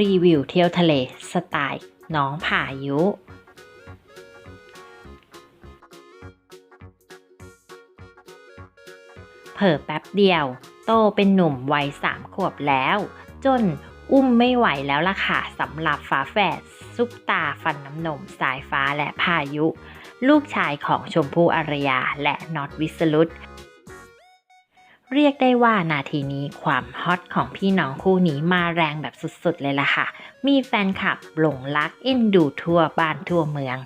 รีวิวเที่ยวทะเลสไตล์น้องพายุเผลอแป๊บเดียว โตเป็นหนุ่มวัยสามขวบแล้ว จนอุ้มไม่ไหวแล้วล่ะค่ะสำหรับฝาแฝดซุปตาฟันน้ำนมสายฟ้าและพายุ ลูกชายของชมพู่อารยาและน็อตวิสรุต เรียกได้ว่านาทีนี้ความฮอตของพี่น้องคู่นี้มาแรงแบบสุดๆเลยล่ะค่ะ มีแฟนคลับหลงรักเอ็นดูทั่วบ้านทั่วเมือง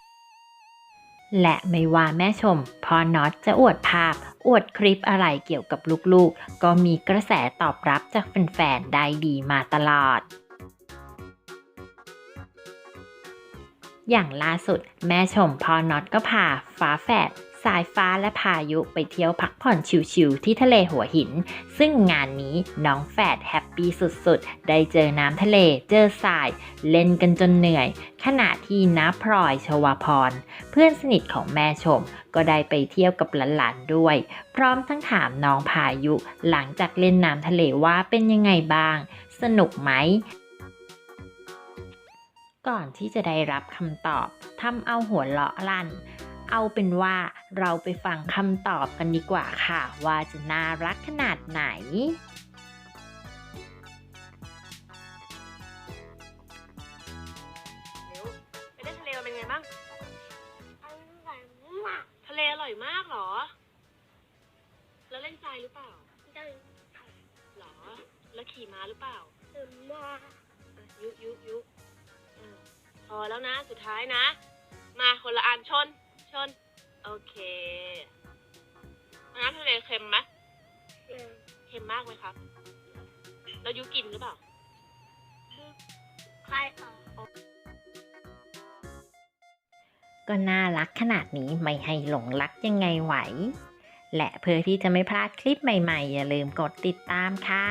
และไม่ว่าแม่ชมพอน็อตจะอวดภาพ อวดคลิปอะไรเกี่ยวกับลูกๆ ก็มีกระแสตอบรับจากแฟนๆได้ดีมาตลอดอย่างล่าสุดแม่ชมพอน็อตก็พาฟ้าแฝดายฟ้าและพายุไปเที่ยวพักผ่อนชิวๆที่ทะเลหัวหิน ซึ่งงานนี้น้องแฝดแฮปปี้สุดๆ ได้เจอน้ำทะเล เจอทราย เล่นกันจนเหนื่อย ขณะที่น้าพลอยชวาพร เพื่อนสนิทของแม่ชม ก็ได้ไปเที่ยวกับหลานๆด้วย พร้อมทั้งถามน้องพายุ หลังจากเล่นน้ำทะเลว่าเป็นยังไงบ้าง สนุกไหมก่อนที่จะได้รับคำตอบทำเอาหัวเราะลั่น เอาเป็นว่าเราไปฟังคำตอบกันดีกว่าค่ะ ว่าจะน่ารักขนาดไหนเร็วไปเล่นทะเลเป็นไงบ้าง ทะเลอร่อยมากเหรอ แล้วเล่นทรายหรือเปล่าหรอ แล้วขี่ม้าหรือเปล่าอะยุยุยุพอแล้วนะ สุดท้ายนะ มาคนละอันชน ชน โอเค น้ำทะเลเค็มไหมเค็มมากไหมครับแล้วยุกินหรือเปล่าก็น่ารักขนาดนี้ไม่ให้หลงรักยังไงไหว และเพื่อที่จะไม่พลาดคลิปใหม่ๆ อย่าลืมกดติดตามค่ะ